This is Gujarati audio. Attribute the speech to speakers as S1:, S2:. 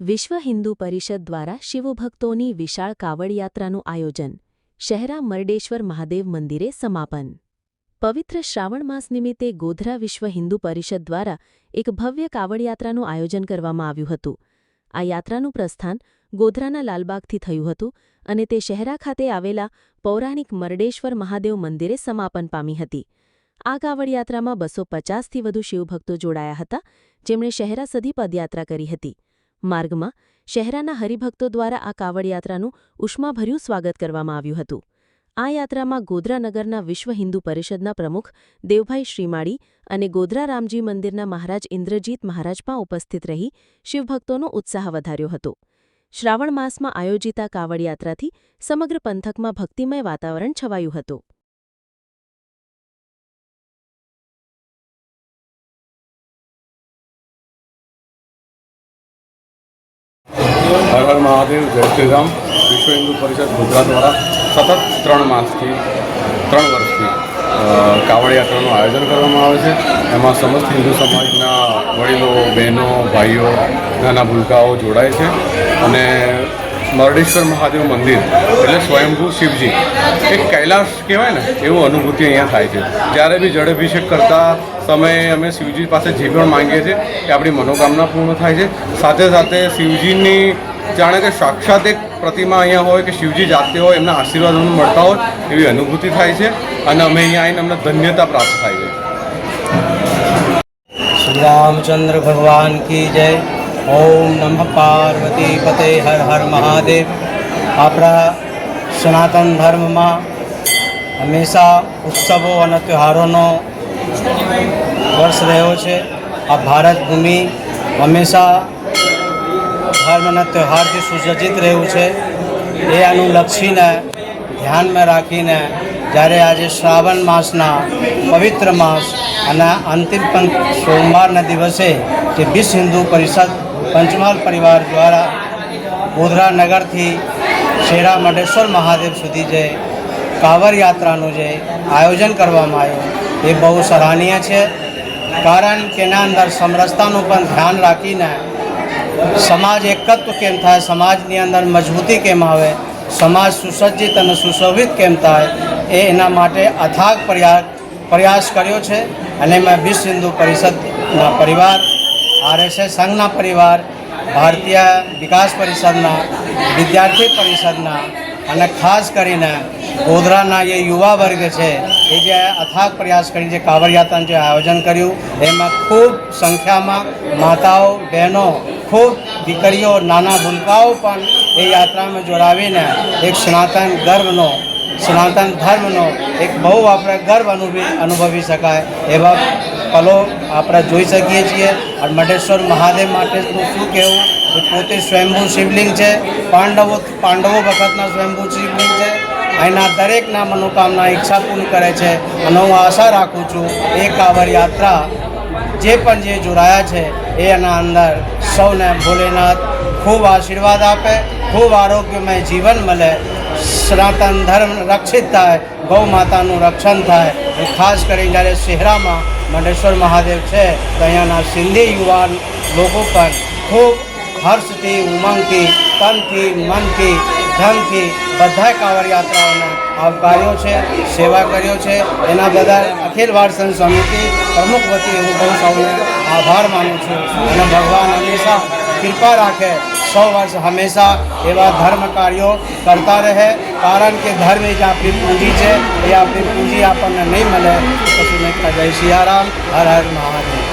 S1: વિશ્વ હિન્દુ પરિષદ દ્વારા શિવભક્તોની વિશાળ કાવડયાત્રાનું આયોજન શહેરા મરડેશ્વર મહાદેવ મંદિરે સમાપન. પવિત્ર શ્રાવણ માસ નિમિત્તે ગોધરા વિશ્વ હિન્દુ પરિષદ દ્વારા એક ભવ્ય કાવડયાત્રાનું આયોજન કરવામાં આવ્યું હતું. આ યાત્રાનું પ્રસ્થાન ગોધરાના લાલબાગથી થયું હતું અને તે શહેરા ખાતે આવેલા પૌરાણિક મરડેશ્વર મહાદેવ મંદિરે સમાપન પામી હતી. આ કાવડયાત્રામાં બસો પચાસથી વધુ શિવભક્તો જોડાયા હતા, જેમણે શહેરા સધી પદયાત્રા કરી હતી. માર્ગમાં શહેરાના હરિભક્તો દ્વારા આ કાવડયાત્રાનું ઉષ્માભર્યું સ્વાગત કરવામાં આવ્યું હતું. આ યાત્રામાં ગોધરાનગરના વિશ્વ હિન્દુ પરિષદના પ્રમુખ દેવભાઈ શ્રીમાળી અને ગોધરા રામજી મંદિરના મહારાજ ઇન્દ્રજીત મહારાજ પણ ઉપસ્થિત રહી શિવભક્તોનો ઉત્સાહ વધાર્યો હતો. શ્રાવણ માસમાં આયોજિત આ કાવડયાત્રાથી સમગ્ર પંથકમાં ભક્તિમય વાતાવરણ છવાયું હતું.
S2: હર હર મહાદેવ, જય શ્રીરામ. વિશ્વ હિન્દુ પરિષદ ગુજરાત દ્વારા સતત ત્રણ માસથી, ત્રણ વર્ષથી કાવડ યાત્રાનું આયોજન કરવામાં આવે છે. એમાં સમસ્ત હિન્દુ સમાજના વડીલો, બહેનો, ભાઈઓ, નાના ભૂલકાઓ જોડાય છે. અને મરડેશ્વર મહાદેવ મંદિર એટલે સ્વયંભૂ શિવજી. એક કૈલાસ કહેવાય ને, એવું અનુભૂતિ અહીંયા થાય છે. જ્યારે બી જળાભિષેક કરતા સમયે અમે શિવજી પાસે જે પણ માંગીએ છીએ, એ આપણી મનોકામના પૂર્ણ થાય છે. સાથે સાથે શિવજીની જાણે કે સાક્ષાત એક પ્રતિમા અહીંયા હોય કે શિવજી જાતે હોય, એમના આશીર્વાદ અમને મળતા હોય એવી અનુભૂતિ થાય છે અને અમે અહીંયા આવીને અમને ધન્યતા પ્રાપ્ત થાય છે.
S3: શ્રી રામચંદ્ર ભગવાન કી જય. ઓમ નમઃ પાર્વતી પતે હર હર મહાદેવ. આપણા સનાતન ધર્મમાં હંમેશા ઉત્સવો અને તહેવારોનો વર્ષ રહ્યો છે. આ ભારત ભૂમિ હંમેશા ધર્મ અને તહેવારથી સુસજ્જિત રહ્યું છે. એ અનુલક્ષીને ધ્યાનમાં રાખીને જ્યારે આજે શ્રાવણ માસના પવિત્ર માસ અને અંતિમ પંચ સોમવારના દિવસે જે વિશ્વ હિન્દુ પરિષદ પંચમહાલ પરિવાર દ્વારા ગોધરા નગરથી શેરા મઢેશ્વર મહાદેવ સુધી જે કાવર યાત્રાનું જે આયોજન કરવામાં આવ્યું, એ બહુ સરાહનીય છે. કારણ કે એના અંદર સમરસતાનું પણ ધ્યાન રાખીને સમાજ એકત્વ કેમ થાય? સમાજની અંદર મજબૂતી કેમ આવે? સમાજ સુસજ્જિત અને સુશોભિત કેમ થાય? એ એના માટે અથાગ પ્રયાસ પ્રયાસ કર્યો છે. અને મેં વિશ્વ હિન્દુ પરિષદના પરિવાર, આરએસએસ સંઘના પરિવાર, ભારતીય વિકાસ પરિષદના, વિદ્યાર્થી પરિષદના અને ખાસ કરીને ગોધરાના જે યુવા વર્ગ છે, એ જે અથાગ પ્રયાસ કરી જે કાંવડ યાત્રાનું જે આયોજન કર્યું, એમાં ખૂબ સંખ્યામાં માતાઓ, બહેનો ખૂબ દીકરીઓ, નાના ભૂલકાઓ પણ એ યાત્રામાં જોડાવીને એક સનાતન ગર્વનો, સનાતન ધર્મનો એક બહુ આપણે ગર્વ અનુભવી અનુભવી શકાય એવા પલો આપણે જોઈ શકીએ છીએ. અને મઢેશ્વર મહાદેવ માટે શું કહેવું? એ પોતે સ્વયંભૂ શિવલિંગ છે. પાંડવો પાંડવો વખતના સ્વયંભૂ શિવલિંગ છે. એના દરેકના મનોકામના ઈચ્છા પૂર્ણ કરે છે. અને હું આશા રાખું છું એ કાંવડ યાત્રા જે પણ જે જોડાયા છે, એ એના અંદર સૌને ભોલેનાથ ખૂબ આશીર્વાદ આપે, ખૂબ આરોગ્યમય જીવન મળે. સનાતન ધર્મ રક્ષિત થાય ગૌ માતાનું રક્ષણ થાય. ખાસ કરીને જ્યારે શહેરામાં મંડેશ્વર મહાદેવ છે, તો અહીંયાના સિંધી યુવાન લોકો પણ ખૂબ હર્ષથી, ઉમંગથી, તનથી, મનથી ધનથી બધા કાંવડ યાત્રાઓને આવકાર્યો છે સેવા કર્યો છે. એના બધા અખિલ વારસન સમિતિ પ્રમુખ વતી હું બહુ સૌને આભાર માનું છું. અને ભગવાન હંમેશા કૃપા રાખે સૌ વર્ષ હંમેશા એવા ધર્મ કાર્યો કરતા રહે. કારણ કે ધર્મ એ જ આપણી પૂંજી છે. એ આપણી પૂંજી આપણને નહીં મળે. તો કહ્યું, જય સિયારામ હર હર મહાદેવ.